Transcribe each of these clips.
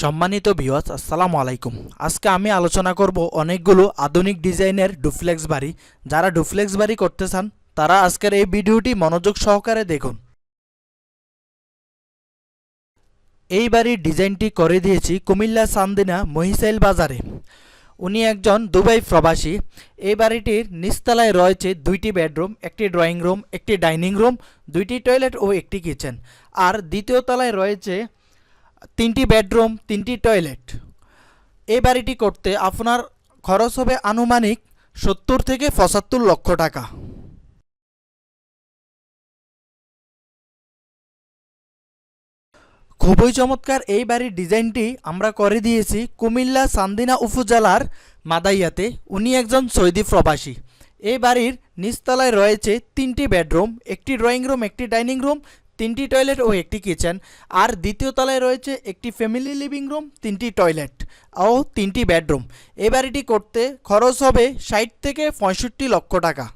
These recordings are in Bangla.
সম্মানিত ভিউয়ার্স, আসসালামু আলাইকুম। আজকে আমি আলোচনা করব অনেকগুলো আধুনিক ডিজাইনের ডুফ্লেক্স বাড়ি। যারা ডুফ্লেক্স বাড়ি করতে চান, তারা আজকের এই ভিডিওটি মনোযোগ সহকারে দেখুন। এই বাড়ির ডিজাইনটি করে দিয়েছি কুমিল্লা সান্দিনা মহিসাইল বাজারে। উনি একজন দুবাই প্রবাসী। এই বাড়িটির নিচতলায় রয়েছে দুইটি বেডরুম, একটি ড্রয়িং রুম, একটি ডাইনিং রুম, দুইটি টয়লেট ও একটি কিচেন। আর দ্বিতীয় তলায় রয়েছে তিনটি বেডরুম, তিনটি টয়লেট। এই বাড়িটি করতে আপনার খরচ হবে আনুমানিক সত্তর থেকে পঁচাত্তর লক্ষ টাকা। খুবই চমৎকার এই বাড়ির ডিজাইনটি আমরা করে দিয়েছি কুমিল্লা সান্দিনা উপজেলার মাদাইয়াতে। উনি একজন সৌদি প্রবাসী। এই বাড়ির নিচতলায় রয়েছে তিনটি বেডরুম, একটি ড্রয়িং রুম, একটি ডাইনিং রুম তিনটি টয়লেট ও একটি কিচেন। আর দ্বিতীয় তলায় রয়েছে একটি ফ্যামিলি লিভিং রুম, তিনটি টয়লেট ও তিনটি বেডরুম। এই বাড়িটি করতে খরচ হবে ষাট থেকে পঁয়ষট্টি লক্ষ টাকা।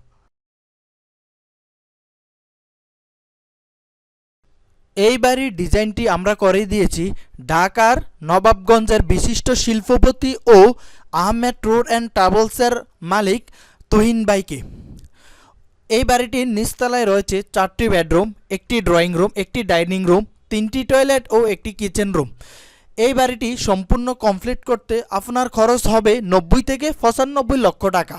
এই বাড়ির ডিজাইনটি আমরা করে দিয়েছি। ঢাকার নবাবগঞ্জের বিশিষ্ট শিল্পপতি ও আহমেদ রোড অ্যান্ড ট্রাভেলসের মালিক তুহিন বাইকে এই বাড়িটির নিচতলায় রয়েছে চারটি বেডরুম, একটি ড্রয়িং রুম, একটি ডাইনিং রুম, তিনটি টয়লেট ও একটি কিচেন রুম। এই বাড়িটি সম্পূর্ণ কমপ্লিট করতে আপনার খরচ হবে নব্বই থেকে পঁচানব্বই লক্ষ টাকা।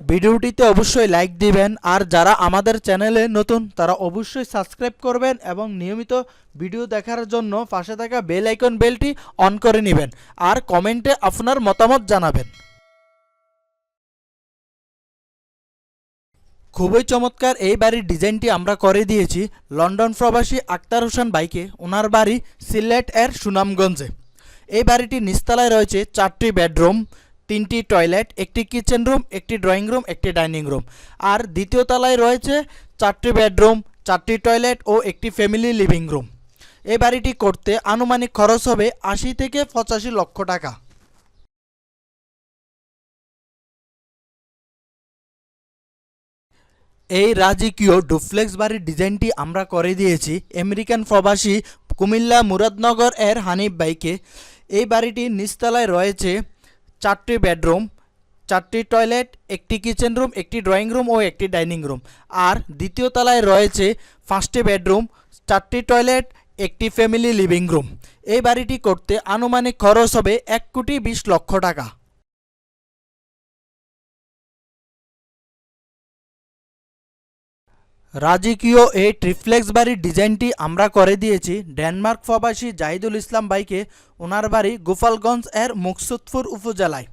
ভিডিওটিতে অবশ্যই লাইক দিবেন আর যারা আমাদের চ্যানেলে নতুন, তারা অবশ্যই সাবস্ক্রাইব করবেন এবং নিয়মিত ভিডিও দেখার জন্য পাশে থাকা বেল আইকন বেলটি অন করে নেবেন আর কমেন্টে আপনার মতামত জানাবেন। খুবই চমৎকার এই বাড়ির ডিজাইনটি আমরা করে দিয়েছি লন্ডন প্রবাসী আক্তার হোসেন বাইকে ওনার বাড়ি সিলেট এর সুনামগঞ্জে। এই বাড়িটি নিচতলায় রয়েছে চারটি বেডরুম, তিনটি টয়লেট, একটি কিচেন রুম, একটি ড্রয়িং রুম, একটি ডাইনিং রুম। আর দ্বিতীয় তলায় রয়েছে চারটি বেডরুম, চারটি টয়লেট ও একটি ফ্যামিলি লিভিং রুম। এই বাড়িটি করতে আনুমানিক খরচ হবে আশি থেকে পঁচাশি লক্ষ টাকা। এই রাজকীয় ডুফ্লেক্স বাড়ির ডিজাইনটি আমরা করে দিয়েছি। আমেরিকান প্রবাসী কুমিল্লা মুরাদনগর এর হানিফ বাইকে এই বাড়িটির নিচতলায় রয়েছে চারটি বেডরুম, চারটি টয়লেট, একটি কিচেন রুম, একটি ড্রয়িং রুম ও একটি ডাইনিং রুম। আর দ্বিতীয় তলায় রয়েছে পাঁচটি বেডরুম, চারটি টয়লেট, একটি ফ্যামিলি লিভিং রুম। এই বাড়িটি করতে আনুমানিক খরচ হবে এক কোটি বিশ লক্ষ টাকা। রাজকীয় এই ট্রিফ্লেক্স বাড়ির ডিজাইনটি আমরা করে দিয়েছি। ডেনমার্ক প্রবাসী জাহিদুল ইসলাম বাইকে ওনার বাড়ি গোপালগঞ্জ এর মুকসুদপুর উপজেলায়।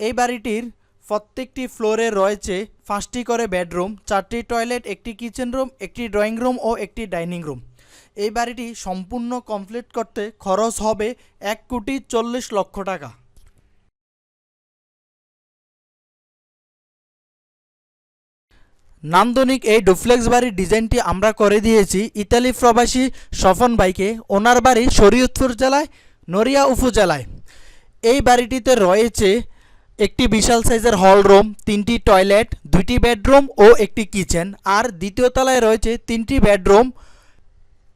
এই বাড়িটির প্রত্যেকটি ফ্লোরে রয়েছে পাঁচটি করে বেডরুম, চারটি টয়লেট, একটি কিচেন রুম, একটি ড্রয়িং রুম ও একটি ডাইনিং রুম। এই বাড়িটি সম্পূর্ণ কমপ্লিট করতে খরচ হবে এক কোটি চল্লিশ লক্ষ টাকা। নান্দনিক এই ডুফ্লেক্স বাড়ির ডিজাইনটি আমরা করে দিয়েছি। ইতালি প্রবাসী সফন বাইকে, ওনার বাড়ি শরীয়তপুর জেলায়, নড়িয়া উপজেলায়। এই বাড়িটিতে রয়েছে একটি বিশাল সাইজের হল রুম, তিনটি টয়লেট, দুইটি বেডরুম ও একটি কিচেন। আর দ্বিতীয় তলায় রয়েছে তিনটি বেডরুম,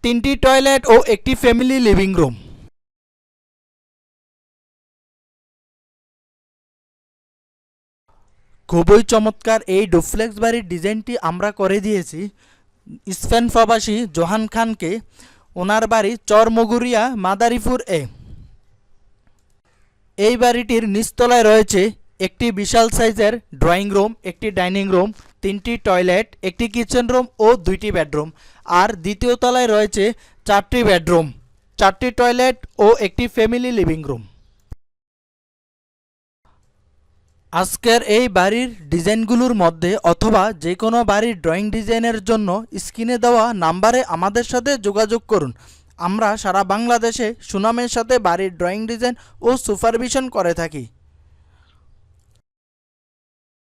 তিনটি টয়লেট ও একটি ফ্যামিলি লিভিং রুম। খুবই চমৎকার এই ডুফ্লেক্স বাড়ির ডিজাইনটি আমরা করে দিয়েছি। স্পেন প্রবাসী জোহান খানকে ওনার বাড়ি চরমগুরিয়া, মাদারীপুর এ। এই বাড়িটির নিচতলায় রয়েছে একটি বিশাল সাইজের ড্রয়িং রুম, একটি ডাইনিং রুম, তিনটি টয়লেট, একটি কিচেন রুম ও দুইটি বেডরুম। আর দ্বিতীয় তলায় রয়েছে চারটি বেডরুম, চারটি টয়লেট ও একটি ফ্যামিলি লিভিং রুম। আজকের এই বাড়ির ডিজাইনগুলোর মধ্যে অথবা যে কোনো বাড়ির ড্রয়িং ডিজাইনের জন্য স্ক্রিনে দেওয়া নাম্বারে আমাদের সাথে যোগাযোগ করুন। আমরা সারা বাংলাদেশে সুনামের সাথে বাড়ির ড্রয়িং ডিজাইন ও সুপারভিশন করে থাকি।